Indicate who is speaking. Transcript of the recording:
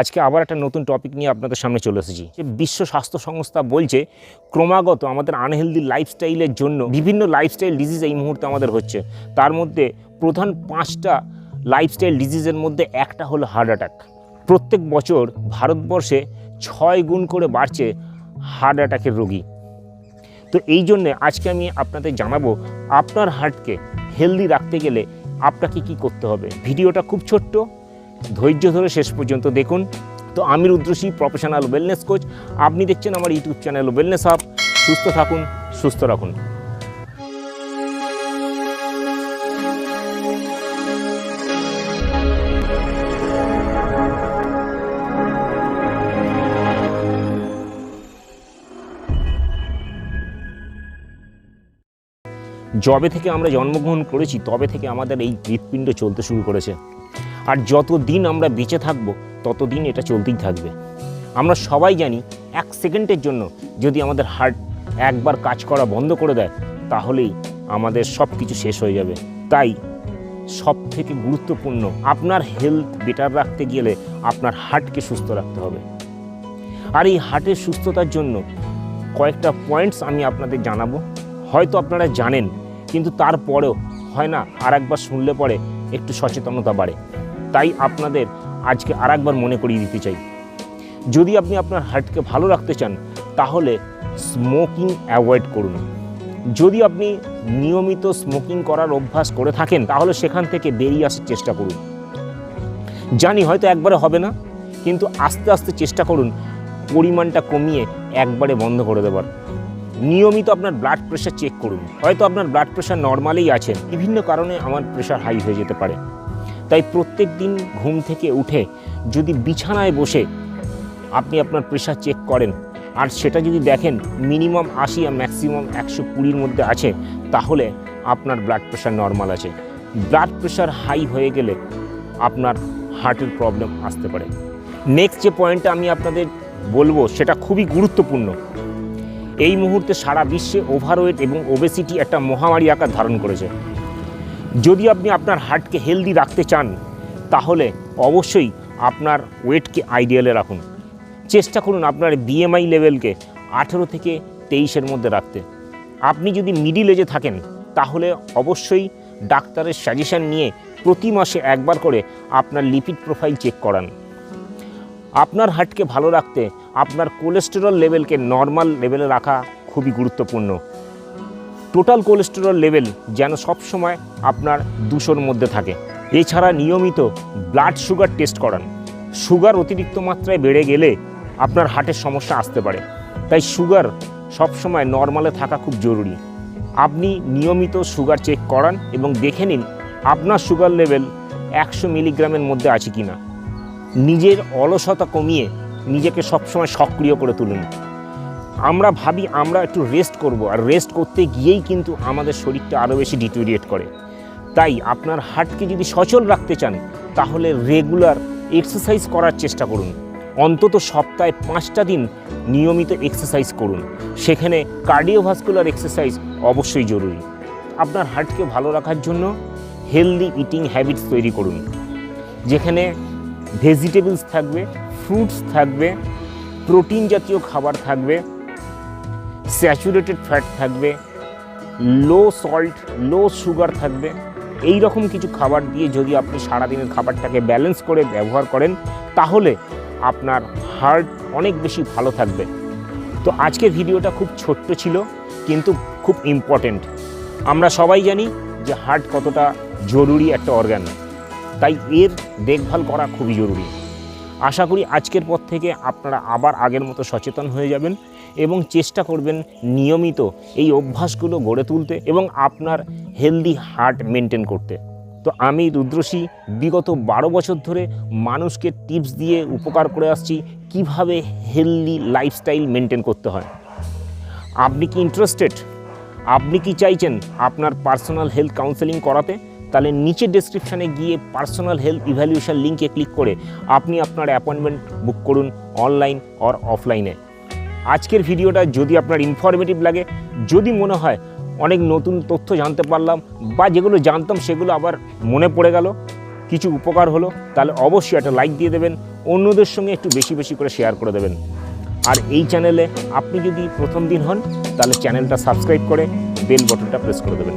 Speaker 1: আজকে আবার একটা নতুন টপিক নিয়ে আপনাদের সামনে চলে এসেছি। যে বিশ্ব স্বাস্থ্য সংস্থা বলছে, ক্রমাগত আমাদের আনহেলদি লাইফস্টাইলের জন্য বিভিন্ন লাইফস্টাইল ডিজিজ এই মুহূর্তে আমাদের হচ্ছে। তার মধ্যে প্রধান পাঁচটা লাইফস্টাইল ডিজিজের মধ্যে একটা হলো হার্ট অ্যাটাক প্রত্যেক বছর ভারতবর্ষে ছয় গুণ করে বাড়ছে হার্ট অ্যাটাকের রোগী। তো এই জন্যে আজকে আমি আপনাদের জানাব, আপনার হার্টকে হেলদি রাখতে গেলে আপনাকে কি করতে হবে? ভিডিওটা খুব ছোট্ট ধৈর্য ধরে শেষ পর্যন্ত দেখুন। তো আমি রুদ্রসী প্রফেশনাল ওয়েলনেস কোচ আপনি দেখছেন আমার ইউটিউব চ্যানেল ওয়েলনেস হাব সুস্থ থাকুন, সুস্থ রাখুন। যবে থেকে আমরা জন্মগ্রহণ করেছি, তবে থেকে আমাদের এই হৃৎপিণ্ড চলতে শুরু করেছে। আর যত দিন আমরা বেঁচে থাকব তত দিন এটা চলতেই থাকবে। আমরা সবাই জানি এক সেকেন্ডের জন্য যদি আমাদের হার্ট একবার কাজ করা বন্ধ করে দেয়, তাহলেই আমাদের সব কিছু শেষ হয়ে যাবে। তাই সব থেকে গুরুত্বপূর্ণ, আপনার হেলথ বেটার রাখতে গেলে আপনার হার্টকে সুস্থ রাখতে হবে। আর এই হার্টের সুস্থতার জন্য কয়েকটা পয়েন্টস আমি আপনাদের জানাব। হয়তো আপনারা জানেন, কিন্তু তারপরেও হয় না আর একবার শুনলে পরে একটু সচেতনতা বাড়ে। তাই আপনাদের আজকে আর একবার মনে করিয়ে দিতে চাই। যদি আপনি আপনার হার্টকে ভালো রাখতে চান, তাহলে স্মোকিং অ্যাভয়েড করুন। যদি আপনি নিয়মিত স্মোকিং করার অভ্যাস করে থাকেন, তাহলে সেখান থেকে বেরিয়ে আসার চেষ্টা করুন। জানি হয়তো একবারে হবে না, কিন্তু আস্তে আস্তে চেষ্টা করুন পরিমাণটা কমিয়ে একবারে বন্ধ করে দেবার। নিয়মিত আপনার ব্লাড প্রেশার চেক করুন। হয়তো আপনার ব্লাড প্রেশার নর্মালেই আছে, বিভিন্ন কারণে আমার প্রেশার হাই হয়ে যেতে পারে। তাই প্রত্যেক দিন ঘুম থেকে উঠে যদি বিছানায় বসে আপনি আপনার প্রেশার চেক করেন, আর সেটা যদি দেখেন মিনিমাম আশি আর ম্যাক্সিমাম একশো কুড়ির মধ্যে আছে, তাহলে আপনার ব্লাড প্রেশার নর্মাল আছে। ব্লাড প্রেশার হাই হয়ে গেলে আপনার হার্টের প্রবলেম আসতে পারে। নেক্সট যে পয়েন্টটা আমি আপনাদের বলব, সেটা খুবই গুরুত্বপূর্ণ। এই মুহূর্তে সারা বিশ্বে ওভারওয়েট এবং ওবেসিটি একটা মহামারী আকার ধারণ করেছে। যদি আপনি আপনার হার্টকে হেলদি রাখতে চান, তাহলে অবশ্যই আপনার ওয়েটকে আইডিয়ালে রাখুন। চেষ্টা করুন আপনার বিএমআই লেভেলকে আঠেরো থেকে তেইশের মধ্যে রাখতে। আপনি যদি মিডিল এজে থাকেন, তাহলে অবশ্যই ডাক্তারের সাজেশান নিয়ে প্রতি মাসে একবার করে আপনার লিপিড প্রোফাইল চেক করান। আপনার হার্টকে ভালো রাখতে আপনার কোলেস্টেরল লেভেলকে নর্মাল লেভেলে রাখা খুবই গুরুত্বপূর্ণ। টোটাল কোলেস্টেরল লেভেল যেন সবসময় আপনার দুশোর মধ্যে থাকে। এছাড়া নিয়মিত ব্লাড সুগার টেস্ট করান। সুগার অতিরিক্ত মাত্রায় বেড়ে গেলে আপনার হার্টের সমস্যা আসতে পারে। তাই সুগার সবসময় নর্মালে থাকা খুব জরুরি। আপনি নিয়মিত সুগার চেক করান এবং দেখে নিন আপনার সুগার লেভেল একশো মিলিগ্রামের মধ্যে আছে কি না নিজের অলসতা কমিয়ে নিজেকে সবসময় সক্রিয় করে তুলুন। আমরা ভাবি আমরা একটু রেস্ট করব, আর রেস্ট করতে গিয়েই কিন্তু আমাদের শরীরটা আরও বেশি ডিটোরিয়েট করে। তাই আপনার হার্টকে যদি সচল রাখতে চান, তাহলে রেগুলার এক্সারসাইজ করার চেষ্টা করুন। অন্তত সপ্তাহে পাঁচটা দিন নিয়মিত এক্সারসাইজ করুন। সেখানে কার্ডিওভাস্কুলার এক্সারসাইজ অবশ্যই জরুরি। আপনার হার্টকে ভালো রাখার জন্য হেলদি ইটিং হ্যাবিটস তৈরি করুন। যেখানে ভেজিটেবলস থাকবে ফ্রুটস থাকবে প্রোটিন জাতীয় খাবার থাকবে স্যাচুরেটেড ফ্যাট থাকবে লো সল্ট লো সুগার থাকবে। এই রকম কিছু খাবার দিয়ে যদি আপনি সারাদিনের খাবারটাকে ব্যালেন্স করে ব্যবহার করেন, তাহলে আপনার হার্ট অনেক বেশি ভালো থাকবে। তো আজকের ভিডিওটা খুব ছোট্ট ছিল, কিন্তু খুব ইম্পর্টেন্ট আমরা সবাই জানি যে হার্ট কতটা জরুরি একটা অর্গান তাই এর দেখভাল করা খুবই জরুরি। আশা করি আজকের পর থেকে আপনারা আবার আগের মতো সচেতন হয়ে যাবেন এবং চেষ্টা করবেন নিয়মিত এই অভ্যাসগুলো গড়ে তুলতে এবং আপনার হেলদি হার্ট মেনটেন করতে। তো আমি রুদ্রসী বিগত বারো বছর ধরে মানুষকে টিপস দিয়ে উপকার করে আসছি কীভাবে হেলদি লাইফস্টাইল মেনটেন করতে হয়। আপনি কি ইন্টারেস্টেড আপনি কি চাইছেন আপনার পার্সোনাল হেলথ কাউন্সেলিং করাতে? তাহলে নিচে ডেসক্রিপশানে গিয়ে পার্সোনাল হেলথ ইভ্যালুয়েশন লিঙ্কে ক্লিক করে আপনি আপনার অ্যাপয়েন্টমেন্ট বুক করুন অনলাইন অর অফলাইনে আজকের ভিডিওটা যদি আপনার ইনফরমেটিভ লাগে, যদি মনে হয় অনেক নতুন তথ্য জানতে পারলাম বা যেগুলো জানতাম সেগুলো আবার মনে পড়ে গেল, কিছু উপকার হলো, তাহলে অবশ্যই একটা লাইক দিয়ে দেবেন, অন্যদের সঙ্গে একটু বেশি বেশি করে শেয়ার করে দেবেন। আর এই চ্যানেলে আপনি যদি প্রথম দিন হন, তাহলে চ্যানেলটা সাবস্ক্রাইব করে বেল বটনটা প্রেস করে দেবেন।